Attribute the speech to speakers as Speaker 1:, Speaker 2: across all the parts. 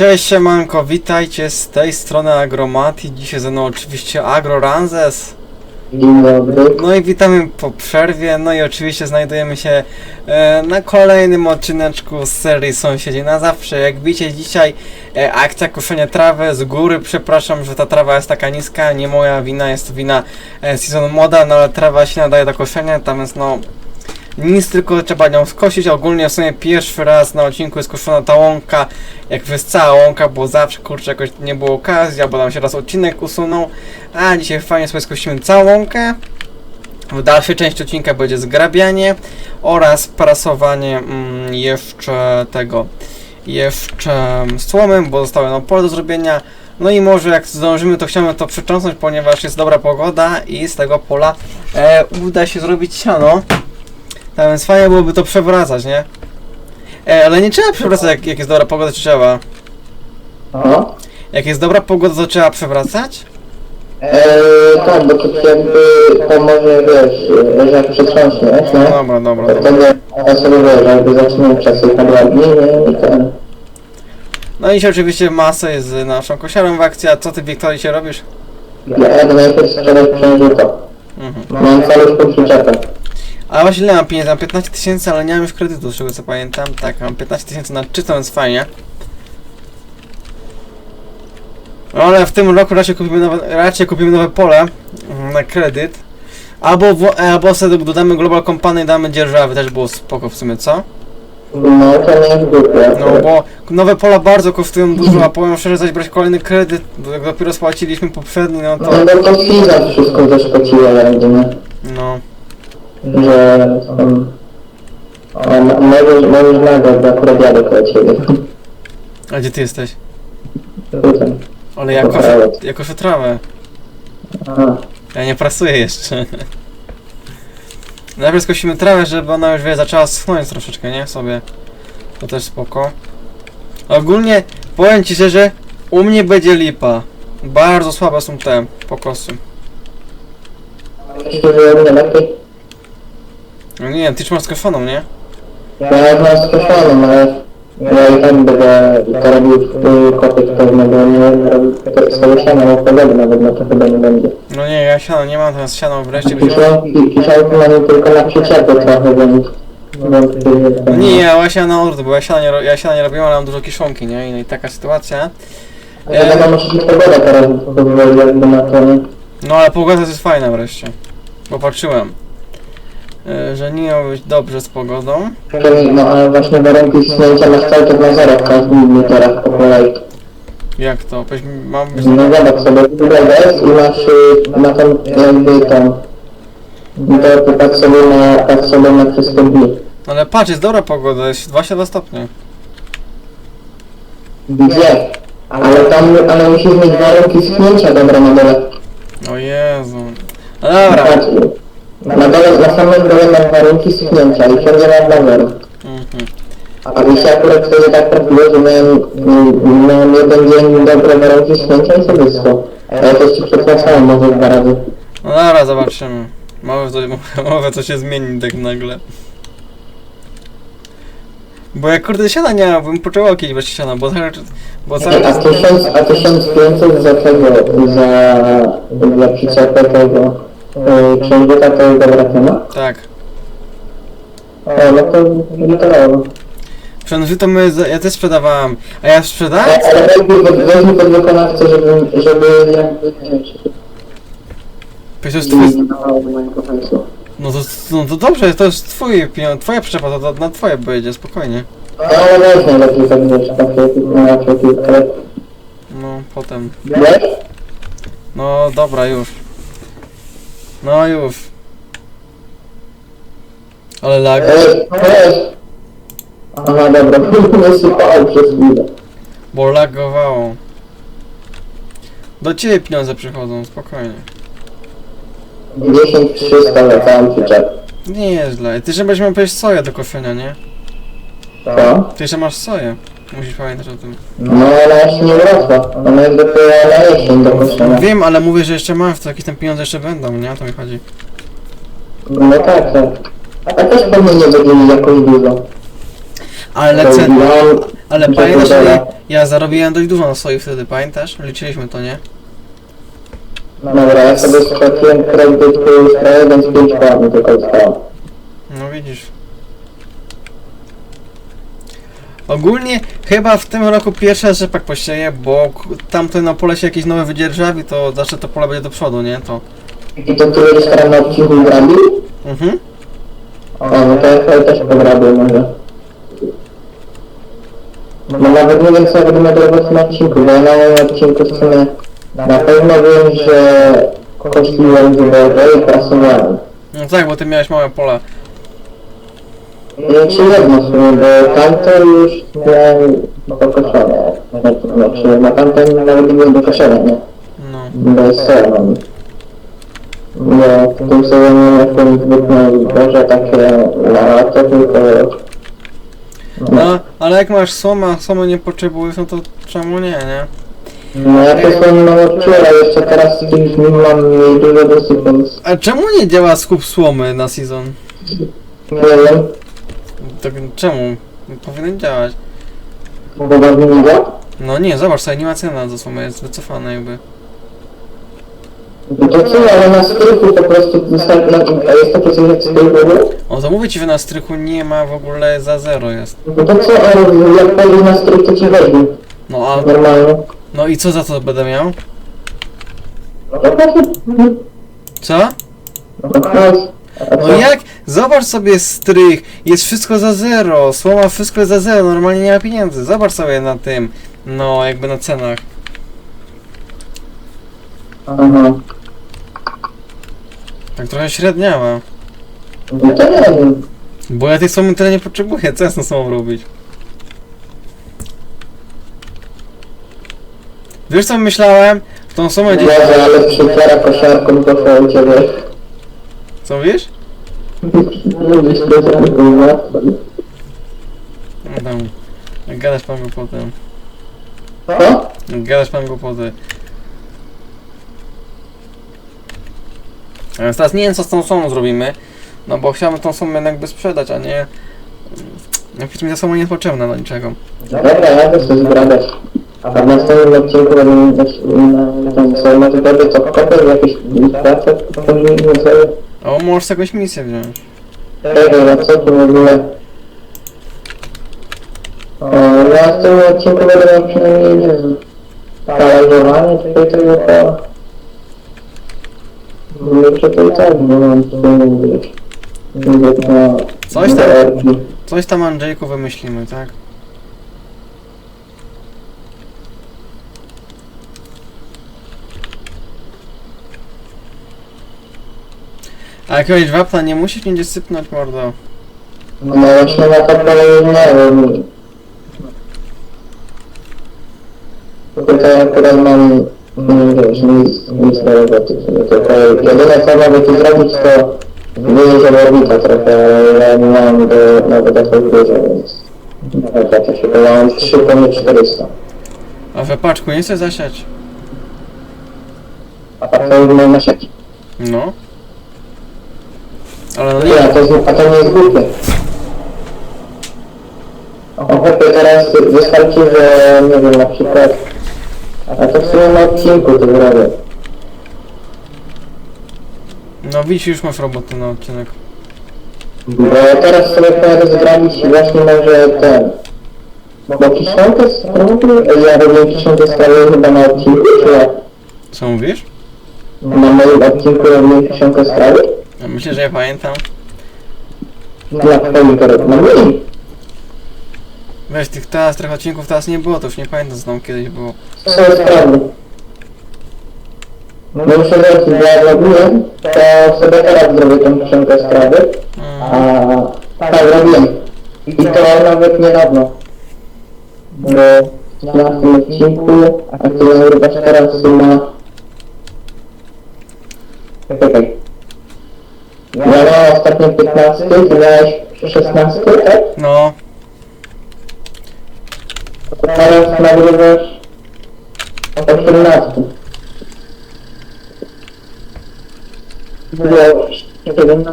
Speaker 1: Cześć siemanko, witajcie z tej strony Agromati, dzisiaj ze mną oczywiście Agro Ranzes.
Speaker 2: Dzień dobry.
Speaker 1: No i witamy po przerwie, no i oczywiście znajdujemy się e, na kolejnym odcineczku z serii Sąsiedzi na zawsze. Jak widzicie dzisiaj e, akcja koszenia trawy z góry, przepraszam, że ta trawa jest taka niska, nie moja wina, jest to wina e, Season Moda, no ale trawa się nadaje do koszenia, tam jest no nic, tylko trzeba nią skosić. Ogólnie w sumie pierwszy raz na odcinku jest koszona ta łąka, jak jest cała łąka, bo zawsze kurczę jakoś nie było okazji, albo nam się raz odcinek usunął, a dzisiaj fajnie sobie skosimy całą łąkę. W dalszej części odcinka będzie zgrabianie oraz prasowanie mm, jeszcze tego, jeszcze słomy, bo zostały nam pole do zrobienia. No i może jak zdążymy, to chciałem to przytrząsnąć, ponieważ jest dobra pogoda i z tego pola e, uda się zrobić siano. Tak więc fajnie byłoby to przewracać, nie? E, ale nie trzeba przewracać jak, jak jest dobra pogoda, czy trzeba?
Speaker 2: O?
Speaker 1: Jak jest dobra pogoda, to trzeba przewracać?
Speaker 2: Eee, tak, bo to jakby to może wiesz, że jak przetrząśniesz,
Speaker 1: No
Speaker 2: nie?
Speaker 1: dobra, dobra,
Speaker 2: To
Speaker 1: dobra.
Speaker 2: wtedy ja sobie wiesz, jakby zaczynam przesypać ładnie nie? i ten.
Speaker 1: No i dzisiaj oczywiście masę jest z naszą kosiarą w akcji, a co ty Wiktorii się robisz?
Speaker 2: Ja jadę najpierw sprzedać księżyka.
Speaker 1: Mhm.
Speaker 2: Mam caluszką przyczepę.
Speaker 1: A właśnie ile mam pieniędzy? Mam 15 tysięcy, ale nie mam już kredytu, z czego co pamiętam. Tak, mam 15 tysięcy na czysto, więc fajnie. Ale w tym roku raczej kupimy nowe, raczej kupimy nowe pole mm, na kredyt. Albo, w, albo sobie dodamy Global Company i damy dzierżawy, też było spoko w sumie, co?
Speaker 2: No to nie jest głupie.
Speaker 1: No bo nowe pola bardzo kosztują dużo, a powiem szczerze, zaś brać kolejny kredyt, bo jak dopiero spłaciliśmy poprzedni, no to...
Speaker 2: No bo to wszystko jakby, nie?
Speaker 1: No,
Speaker 2: Że tam... O, mo- możesz, możesz nagrać, bo akurat jadę koło ciebie.
Speaker 1: a gdzie ty jesteś?
Speaker 2: Tutaj.
Speaker 1: Ale ja koszę, ja koszę trawę.
Speaker 2: Aha.
Speaker 1: Ja nie prasuję jeszcze. Najpierw skosimy trawę, żeby ona już wie, zaczęła schnąć troszeczkę, nie? Sobie. To też spoko. Ogólnie, powiem ci szczerze, u mnie będzie lipa. Bardzo słabe są te pokosy.
Speaker 2: Myślisz, że u mnie lepiej?
Speaker 1: No nie ty masz skoszoną, nie?
Speaker 2: Ja mam skoszoną, ale ja i tak będę to robił w kopyt pewnie, bo nie robił tego siana, bo pogody nawet na to chyba nie będzie.
Speaker 1: No nie, ja siano nie mam, teraz siano wreszcie wziąłem.
Speaker 2: Kiszonki, kiszonki mamy tylko na przyczepę trochę, więc...
Speaker 1: No nie, ja siano na urdu, bo ja siano nie, ro- ja siano nie robiłem, ale mam dużo kiszonki, nie? I taka sytuacja.
Speaker 2: Ale wiadomo, że się pogoda teraz powoli jakby na to, nie?
Speaker 1: No ale pogoda jest fajna wreszcie. Bo patrzyłem. Y, Że nie miało być dobrze z pogodą.
Speaker 2: No ale właśnie warunki śnięcia masz cały czas na zero w każdym dniu teraz po kolei.
Speaker 1: Jak to? Powiedz mi, Mam być...
Speaker 2: No zobacz sobie, jest i masz y, na tą jakby tą... To ty tak sobie na, tak sobie na wszystkie dni.
Speaker 1: Ale patrz, jest dobra pogoda, jest 22 stopnie.
Speaker 2: Gdzie? Ale tam, ale musisz mieć warunki schnięcia dobre na dole.
Speaker 1: O Jezu. No dobra.
Speaker 2: Patrz, Na dole, na samym dole masz warunki schnięcia i wszędzie masz na zero.
Speaker 1: Mhm.
Speaker 2: A mi się akurat wtedy tak trafiło, że miałem, mm, miałem jeden dzień dobre warunki schnięcia i sobie wyschło. A ja też ci przepraszałem może dwa razy.
Speaker 1: No dobra, zobaczymy. Może to, może to się zmieni tak nagle. Bo jak kurde siana nie miałbym, poczęło kiedyś bez siana, bo czas... Bo cały
Speaker 2: A
Speaker 1: czas...
Speaker 2: 1000, a 1500 za tego, za, za przyczepę tego yy, księżyka to jest dobra cena?
Speaker 1: Tak.
Speaker 2: O, no to literowo.
Speaker 1: Przed to my, ja też sprzedawałem. A ja sprzedałem?
Speaker 2: Ale, ale weźmy pod, weźmy pod wykonawcę, żeby, żeby jakby, wiesz,
Speaker 1: To jest twój...
Speaker 2: nie dawało do mojego pomysłu.
Speaker 1: No to, no to dobrze, to jest twój pieniądz, twoja przyczepa, to, to na twoje pojedzie, spokojnie.
Speaker 2: No ale weź najlepiej tak wiesz, takie, na kilka.
Speaker 1: No, potem.
Speaker 2: Wiesz?
Speaker 1: No dobra, już. No już. Ale lag.
Speaker 2: Ej! Aha, dobra, wysypałem przez chwilę.
Speaker 1: Bo lagowało. Do ciebie pieniądze przychodzą, spokojnie.
Speaker 2: 10 300 na całą przyczepę.
Speaker 1: Nie jest źle. Ty będziesz miał przecież soję do koszenia, nie?
Speaker 2: Co?
Speaker 1: Ty jeszcze masz soję. Musisz pamiętać o tym.
Speaker 2: No ale jeszcze nie urosła. Ona jest dopiero na jesień do koszenia.
Speaker 1: Wiem, ale mówię, że jeszcze mam, to jakieś tam pieniądze jeszcze będą, nie? O to mi chodzi.
Speaker 2: No tak, tak. A też pewnie nie będzie mi jakoś dużo.
Speaker 1: Ale.
Speaker 2: Mam,
Speaker 1: Ale pamiętasz,
Speaker 2: dobra.
Speaker 1: ja zarobiłem dość dużo na swoich wtedy, pamiętasz? Liczyliśmy to, nie?
Speaker 2: Dobra, ja sobie straciłem kredyt w sprawie, więc 5 koła mi tylko zostało.
Speaker 1: No widzisz. Ogólnie chyba w tym roku pierwszy rzepak posieję, bo tamto na pole się jakieś nowe wydzierżawi, to zawsze to pole będzie do przodu, nie? To...
Speaker 2: I to będziesz teraz na odcinku grabił?
Speaker 1: Mhm.
Speaker 2: O, no to ja też pograbię może. No nawet nie wiem co miał do na odcinku, bo ja na moim odcinku w sumie na pewno wiem, że kościłem wyborze i.
Speaker 1: No tak, bo ty miałeś małe pole.
Speaker 2: Nie ci jedno w sumie, bo tamto już miałem pokoszone. Znaczy na tamten nawet nie było do koszenia, nie?
Speaker 1: No.
Speaker 2: Bo jest. Nie, w tym sezonie nie jestem zbytnio dobrze takie na to tylko...
Speaker 1: No, ale jak masz słomę, a słomy nie potrzebujesz, no to czemu nie, nie?
Speaker 2: No ja to sobie mam jeszcze teraz z kimś nim mam mniej dużo dosyć, więc
Speaker 1: A czemu nie działa skup słomy na season?
Speaker 2: nie wiem,
Speaker 1: Tak czemu? Powinien działać.
Speaker 2: bo ważny nie działa.
Speaker 1: No nie, zobacz, ta animacja na słomy jest wycofana jakby.
Speaker 2: No to co, ale na strychu po prostu wystarczy, a jest takie coś jak strych w ogóle?
Speaker 1: O, to mówię ci, że na strychu nie ma w ogóle za zero jest.
Speaker 2: No to co, ale jak pojedziesz na strych, to ci weźmie,
Speaker 1: No a,
Speaker 2: normalnie.
Speaker 1: no i co za to będę miał?
Speaker 2: No to właśnie,
Speaker 1: Co?
Speaker 2: no. A
Speaker 1: No jak? Zobacz sobie strych, jest wszystko za zero, słoma wszystko za zero, normalnie nie ma pieniędzy. Zobacz sobie na tym, no jakby na cenach.
Speaker 2: Aha,
Speaker 1: Tak trochę średniała.
Speaker 2: no to nie wiem.
Speaker 1: Bo ja tej słomy tyle nie potrzebuję, co ja z tą słomą robić? Wiesz co myślałem? W tą słomę gdzieś...
Speaker 2: Ale kosiarką poszło u ciebie.
Speaker 1: Co mówisz?
Speaker 2: No?
Speaker 1: No tam. Gadasz pan głupoty.
Speaker 2: Co?
Speaker 1: Gadasz pan głupoty. A więc teraz nie wiem co z tą sumą zrobimy. No bo chciałbym tą sumę jakby sprzedać, a nie... Jak mi ta suma niepotrzebna do niczego.
Speaker 2: Dobra, ja też chcę zgrabać. A w następnym odcinku będę mieć na ten co ma tutaj co kopę, jakieś pracę, to nie co.
Speaker 1: O, możesz jakąś misję wziąć.
Speaker 2: Czekaj, na co tu w ogóle? O, ja w tym odcinku będę miał przynajmniej, nie wiem, paraliżowanie tutaj tego koła. Jeszcze to i tak nie mam co mówić. No,
Speaker 1: Coś tam. Coś tam Andrzejku wymyślimy, tak? A jakiegoś wapna nie musisz nigdzie sypnąć, mordo.
Speaker 2: No właśnie na to wiem. Tutaj akurat mam, nie wiesz, nic, nic do roboty. Tylko jedyne co mogę tu zrobić to wyjść orbita trochę, ale ja nie mam do, nawet takiej dużo, więc... Dobra, to się ja mam 3 ponad 400.
Speaker 1: A we paczku nie chcesz zasiać?
Speaker 2: A to już mam na sieci.
Speaker 1: No. Ale no
Speaker 2: Nie, a
Speaker 1: nie.
Speaker 2: to, jest- a to nie jest głupie. O, chłopie, teraz wystarczy, że nie wiem, na przykład... A to w sumie na odcinku to zrobię.
Speaker 1: No widzisz, już masz roboty na odcinek.
Speaker 2: Bo teraz sobie pojadę zgrabić właśnie może ten... Bo kiszonkę sprawy? Ja robię kiszonkę sprawy chyba na odcinku, czy ja?
Speaker 1: Co mówisz?
Speaker 2: Na moim odcinku robię kiszonkę sprawy?
Speaker 1: Ja myślę, że ja pamiętam.
Speaker 2: Twoim korek, na moim.
Speaker 1: Weź, tych teraz trochę odcinków teraz nie było, to już nie pamiętam co tam kiedyś było.
Speaker 2: Co jest prawda? No muszę wrócić, bo jak robiłem, to sobie teraz zrobię tą kiszonkę sprawy. A
Speaker 1: Mm.
Speaker 2: tak robiłem. I to nawet niedawno. Bo na tym odcinku, a który nagrywasz teraz ma... Czekaj. Ja miałem ostatnio 15, ty miałeś 16, tak?
Speaker 1: No,
Speaker 2: teraz nagrywasz 18. Było 17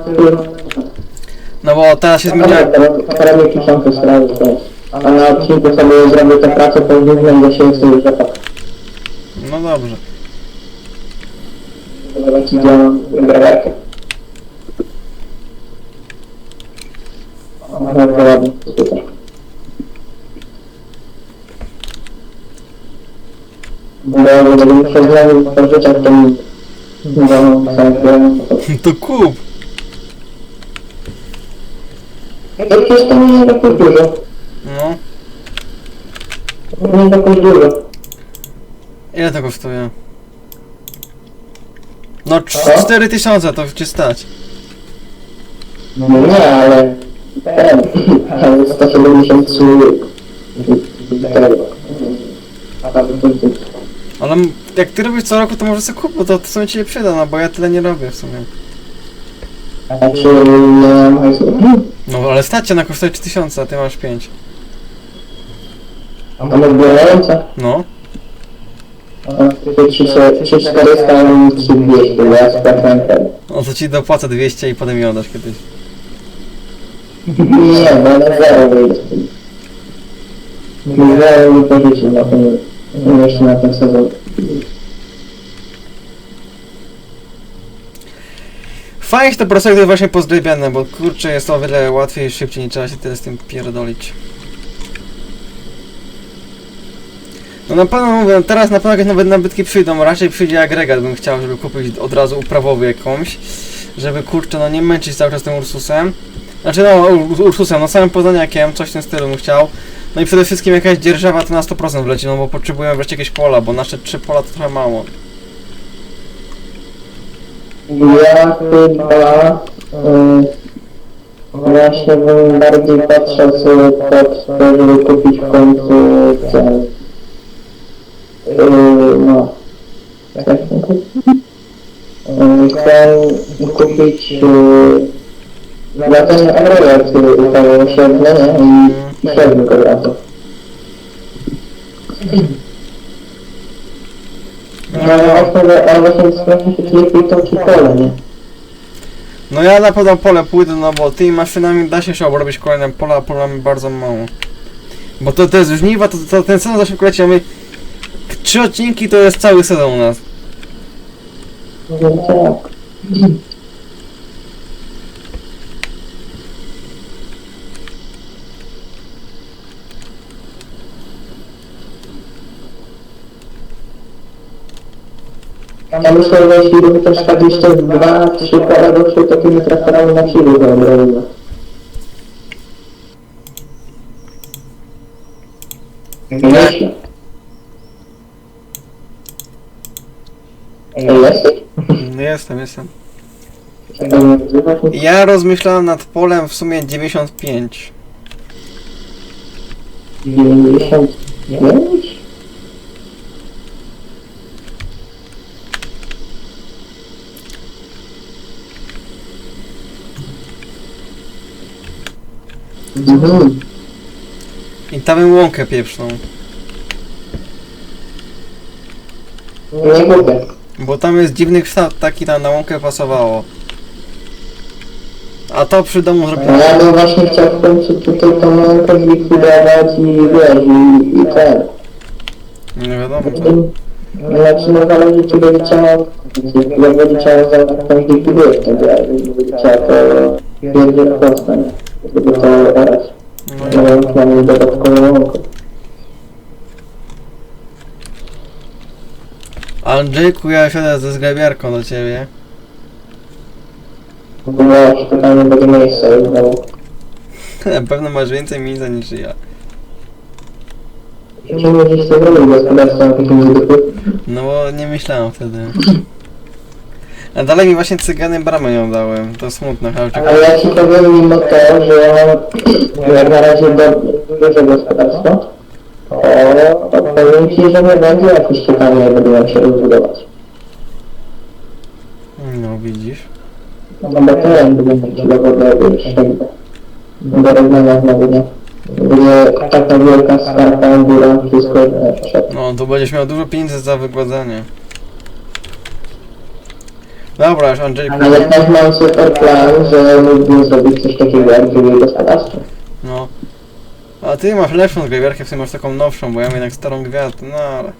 Speaker 1: no bo teraz się zmienia.
Speaker 2: Nie kiszonkę sprawy, to jest. A na odcinku sobie zrobię tę pracę, później będę się już zapał.
Speaker 1: No dobrze.
Speaker 2: Zobaczyć, gdzie mam grawerkę. O, Bardzo ładnie, super. Bo ja będę musiał znowu pożyczać ten dom sam
Speaker 1: To kup!
Speaker 2: To przecież to nie jest jakoś dużo.
Speaker 1: No.
Speaker 2: Nie jest jakoś dużo.
Speaker 1: Ile to kosztuje? No
Speaker 2: Co?
Speaker 1: 4000 to cię stać.
Speaker 2: No nie, ale ten, ale 170 tego. To
Speaker 1: Ale jak ty robisz co roku, to może sobie kup, bo to w sumie ci nie przyda, no bo ja tyle nie robię w sumie.
Speaker 2: A czy nie mam?
Speaker 1: No ale stać cię na kosztuje 3000, a ty masz 5.
Speaker 2: A my zbierające?
Speaker 1: No.
Speaker 2: A ty 3400, a mi 3200, bo ja spłacam ten.
Speaker 1: No to ci dopłacę 200 i potem mi oddasz kiedyś.
Speaker 2: Nie, bo na zero wyjdzie. Zero mi pożyczył na ten, jeszcze na ten sezon.
Speaker 1: Fajnie się pracuje, gdy właśnie pozdrawiane, bo kurczę jest to o wiele łatwiej i szybciej, nie trzeba się tyle z tym pierdolić. No na pewno mówię, teraz na pewno jakieś nowe nabytki przyjdą, raczej przyjdzie agregat, bym chciał, żeby kupić od razu uprawowy jakąś, żeby kurczę, no nie męczyć cały czas tym Ursusem. Znaczy no, Ur- Ursusem, no samym Poznaniakiem, coś w tym stylu bym chciał. No i przede wszystkim jakaś dzierżawa to na 100% wleci, no bo potrzebujemy wreszcie jakieś pola, bo nasze trzy pola to trochę mało.
Speaker 2: Ja chyba y, właśnie bym bardziej patrzył sobie pod to, żeby kupić w końcu ten y, no jak kupić? Y, Chcę kupić y, na ten agregat, który udało się nie, i, go razu. No ale właśnie, ale właśnie sprawdza się, czy lepiej to czy pole, nie?
Speaker 1: No ja na pewno pole pójdę, no bo tymi maszynami da się jeszcze obrobić kolejne pola, a polami bardzo mało. Bo to, to jest żniwa, to, to ten sezon za szybko leci, a my... Trzy odcinki to jest cały sezon u nas.
Speaker 2: No tak. Ja myślę, że jeśli by też tak jeszcze dwa, trzy pola do przodu, to tymi traktorami na chwilę to robimy. Myślę. Jesteś?
Speaker 1: Jestem, jestem. Ja rozmyślałem nad polem w sumie 95.
Speaker 2: 95? Mhm.
Speaker 1: I tam bym łąkę pieprzną.
Speaker 2: Nie kupię.
Speaker 1: Bo tam jest dziwny kształt, taki tam na łąkę pasowało. A to przy domu
Speaker 2: No
Speaker 1: zrobiłem.
Speaker 2: ja bym właśnie chciał w końcu tutaj tą mąkę zlikwidować i wiesz, i, i ten.
Speaker 1: Nie wiadomo co.
Speaker 2: Znaczy no zależy czy będzie chciała, jak będzie chciała za taką zlikwidujesz wtedy, a jak będzie chciała to będzie? Żeby to orać.
Speaker 1: No,
Speaker 2: No ja mam dodatkową mąkę.
Speaker 1: Andrzejku, ja siadę ze zgrabiarką do ciebie.
Speaker 2: Ja pytanie będzie miejsca już znowu.
Speaker 1: Na pewno masz więcej miejsca niż ja.
Speaker 2: Czemu gdzieś to zrobić gospodarstwo na takim?
Speaker 1: No bo nie myślałem wtedy. A dalej mi właśnie cygany bramę nie dałem. To smutno, Halczyk.
Speaker 2: Ale ja ci powiem mimo to, że ja mam jak na razie do, duże gospodarstwo, to, to powiem ci, że nie będzie jakiś ciekawy, jak będę się rozbudować.
Speaker 1: No widzisz.
Speaker 2: No bo teren będę mieć do średnio. Do rozdania znowu, nie? Będzie taka wielka skarpa, góra, wszystko e, przed.
Speaker 1: No, to będziesz miał dużo pieniędzy za wygładzanie. Dobra, już Andrzejku.
Speaker 2: Ale też mam super plan, że mógłbym zrobić coś takiego jak drugie gospodarstwo.
Speaker 1: No. A ty masz lepszą zgrabiarkę, w sumie masz taką nowszą, bo ja mam jednak starą gwiazdę, no ale...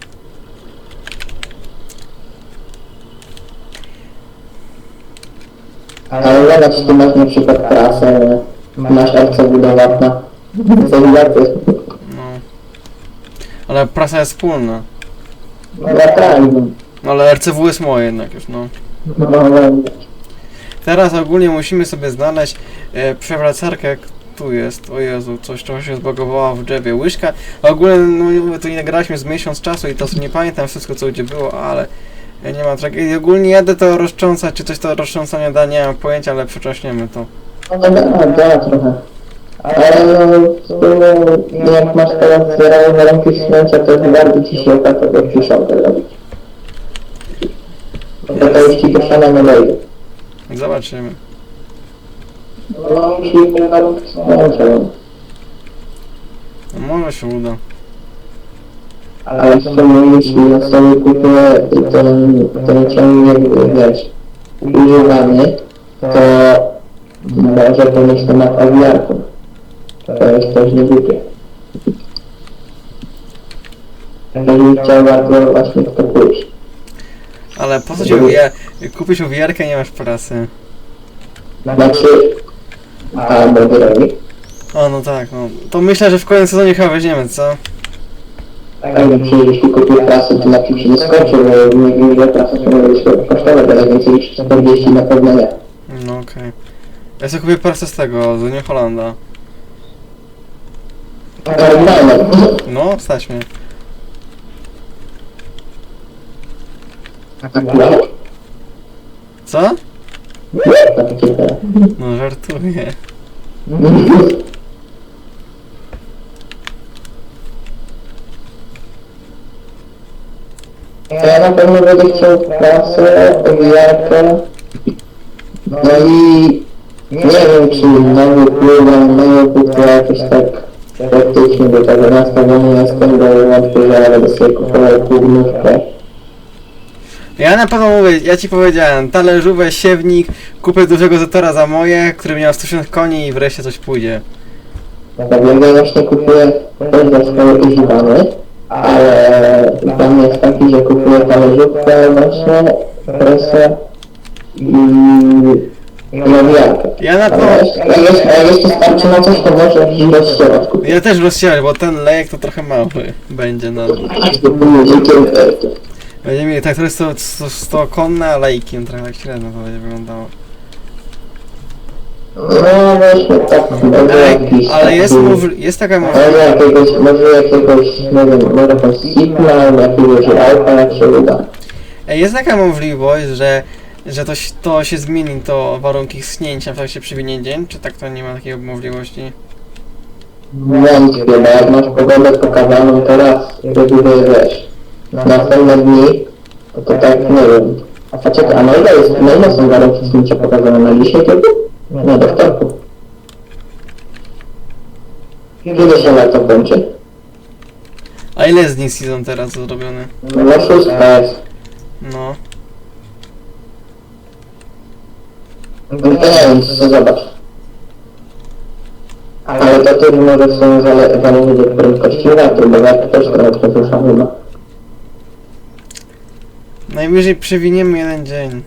Speaker 2: Ale zobacz, tu masz na przykład prasę, masz arcobudowlatna. Co to jest?
Speaker 1: No. Ale prasa jest wspólna.
Speaker 2: No tak,
Speaker 1: No ale RCW jest moje jednak już, no.
Speaker 2: No, no,
Speaker 1: Teraz ogólnie musimy sobie znaleźć e, przewracarkę, tu jest, o Jezu, coś trochę się zbagowało w drzewie. Łyżka, ogólnie no, to nie graliśmy z miesiąc czasu i to nie pamiętam wszystko co gdzie było, ale ja nie ma tragedii. Ogólnie jadę to roztrząsać, czy coś to roztrząsania da, nie mam pojęcia, ale przecześniemy to.
Speaker 2: no da, da trochę. Ale no, sumie, jak masz teraz zerały warunki śnięcia, to bardzo ci się opłaca jak piszonkę robić. Ci pieszona nie wejdzie.
Speaker 1: Zobaczymy.
Speaker 2: No, musimy warunki śnięcia.
Speaker 1: No, może się uda.
Speaker 2: Ale w sumie jeśli ja sobie kupię ten, ten ciągnik, wiesz, używany, to może ponieść to na kawiarku. To jest też nie głupie. Jeżeli chciał bardzo właśnie w to pójść.
Speaker 1: Ale po co ci uwier... kupić uwierkę nie masz prasy?
Speaker 2: Znaczy, a robi.
Speaker 1: O, no tak, no. To myślę, że w kolejnym sezonie chyba weźmiemy, co?
Speaker 2: Ale jeśli kupię prasę, to na czym się nie skończy, bo nie wiem ile może być kosztować, ale więcej niż 40 na pewno nie.
Speaker 1: No okej. Ja sobie kupię prasę z tego, z New Hollanda.
Speaker 2: Normalne.
Speaker 1: No, stać mnie. Co? No, żartuję.
Speaker 2: Ja na pewno będę chciał prasę, owijarkę. No i nie wiem czy nowy pływam, nowy pływam jakoś tak praktycznie do tego nastawiony jestem, bo wątpię, że będę sobie kupował półnówkę.
Speaker 1: Ja na pewno mówię, ja ci powiedziałem, talerzówę, siewnik, kupię dużego Zetora za moje, który miał 160 koni i wreszcie coś pójdzie.
Speaker 2: Tak więc ja właśnie kupuję też za swoje używane, ale plan jest taki, że kupuję talerzówkę właśnie, presę i, i owijarkę.
Speaker 1: Ja na pewno...
Speaker 2: A jeszcze, a starczy na coś, to może rozsiewać kupić.
Speaker 1: Ja też rozścielać, bo ten lejek to trochę mały będzie na... Będzie mieli tak trochę 100, 100, 100 konne, a lejki, no trochę tak średnio to będzie wyglądało.
Speaker 2: No właśnie tak, może
Speaker 1: Ej,
Speaker 2: jakiś
Speaker 1: ale jest,
Speaker 2: taki-
Speaker 1: możli- jest taka możliwość...
Speaker 2: Może jakiegoś, może jakiegoś, nie wiem, może jakąś Sigma, jakiegoś Alfa, jak się uda.
Speaker 1: Ej, Jest taka możliwość, że, że to, się- to się zmieni, to warunki schnięcia w trakcie przewinie dzień, czy tak to nie ma takiej możliwości?
Speaker 2: Wątpię, bo jak masz pogodę pokazaną teraz, reguluje wiesz, na następne dni, to, to tak nie wiem. A czekaj, a na ile jest, na ile są warunki zdjęcia pokazane na dzisiaj kiedy? Nie, do wtorku. Kiedy się na to kończy?
Speaker 1: A ile jest dni season teraz zrobiony?
Speaker 2: No szósta jest.
Speaker 1: No.
Speaker 2: No to nie wiem, co zobacz. Ale to też może są zale- zależeć od prędkości wiatru, bo wiatr też trochę przepusza chyba.
Speaker 1: Najwyżej przewiniemy jeden dzień.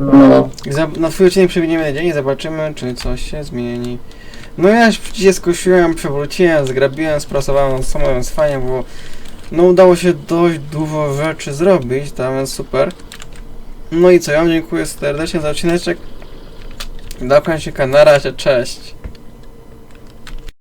Speaker 2: No.
Speaker 1: Za, na twój odcinek przewiniemy jeden dzień i zobaczymy, czy coś się zmieni. No ja już dzisiaj skosiłem, przewróciłem, zgrabiłem, sprasowałem samo, więc fajnie było. No udało się dość dużo rzeczy zrobić, to więc super. No i co, ja wam dziękuję serdecznie za odcineczek. Dokładnie się na razie, cześć.